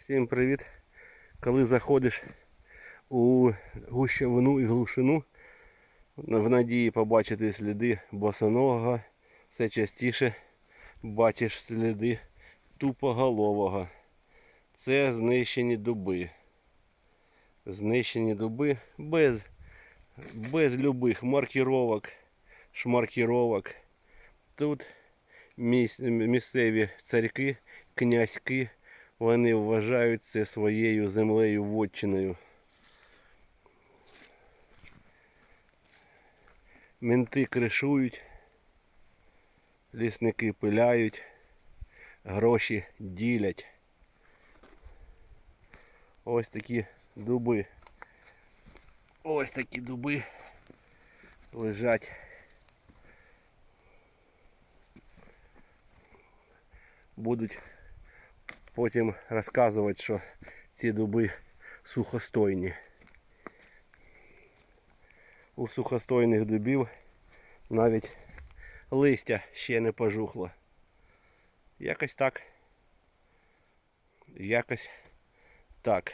Всім привіт! Коли заходиш у гущавину і глушину, в надії побачити сліди босоногого, все частіше бачиш сліди тупоголового. Це знищені дуби. Знищені дуби без, без любих маркіровок, шмаркіровок. Тут місцеві царьки, князьки, вони вважають це своєю землею вотчиною. Менти кришують, лісники пиляють, гроші ділять. Ось такі дуби. Ось такі дуби лежать. Будуть потім розказувати, що ці дуби сухостойні. У сухостойних дубів навіть листя ще не пожухло. Якось так. Якось так.